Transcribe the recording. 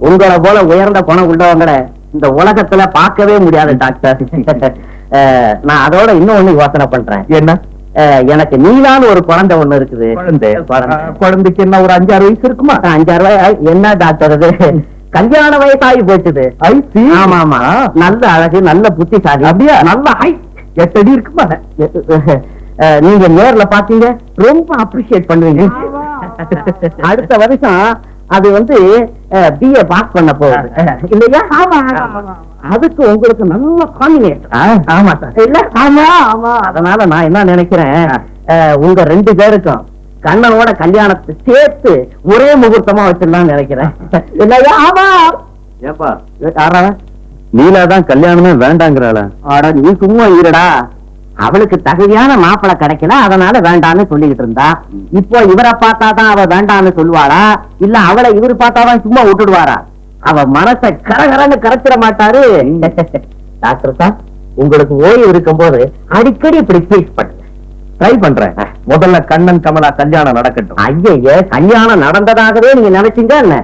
உங்களை போல உயர்ந்த குணம் உள்ளவங்களை இந்த உலகத்துல பார்க்கவே முடியாது டாக்டர். நான் அதோட இன்னும் ஒண்ணு யோசனை பண்றேன். என்ன? எனக்கு நீதான் ஒரு குழந்தை ஒண்ணு இருக்குது. குழந்தைக்கு என்ன ஒரு அஞ்சாறு வயசு இருக்குமா? அஞ்சாறு என்ன டாக்டர் இது கல்யாண வயசாகி போச்சுது ஐ see. ஆமா ஆமா. நல்ல அழகு நல்ல புத்திசாலி. அப்படியா? நல்ல ஹை எட்டு அடி இருக்குமா? நீங்க நேர்ல பாத்தீங்க. ரொம்ப அப்ரிஷியேட் பண்ணுவீங்க. அடுத்த வருஷம் அது வந்து பிஏ பாஸ் பண்ண போகுது. இல்லையா? அதுக்கு உங்களுக்கு நல்ல காம்பினேஷன் ஆமா சார். இல்ல? ஆமா ஆமா. அதனால நான் என்ன நினைக்கிறேன் உங்க ரெண்டு பேருக்கும் கண்ணனோட கல்யாணத்தை சேர்த்து ஒரே முகூர்த்தமா வச்சிடலாம்னு நினைக்கிறேன். இல்லையா? ஆமா. ஏப்பா யாரா நீலா தான் கல்யாணமே வேண்டாங்கிறாள அட நீ சும்மா இருடா. அவளுக்கு தகுதியான மாப்பிளை கிடைக்கல அதனால வேண்டான்னு சொல்லிக்கிட்டு இருந்தா. இப்போ இவரை பார்த்தாதான் அவ வேண்டான்னு சொல்லுவாளா? இல்ல அவளை இவர் பார்த்தாதான் சும்மா விட்டுடுவாரா? அவ மனச கரகரன்னு கரைச்சிட மாட்டாரு. டாக்டர் சார் உங்களுக்கு ஓய்வு இருக்கும்போது அடிக்கடி இப்படி ஃபீஸ் பண்ணுங்க ட்ரை பண்றேன். முதல்ல கண்ணன் கமலா கல்யாணம் நடக்கட்டும். ஐயே கல்யாணம் நடந்ததாகவே நீங்க நினைச்சீங்க என்ன?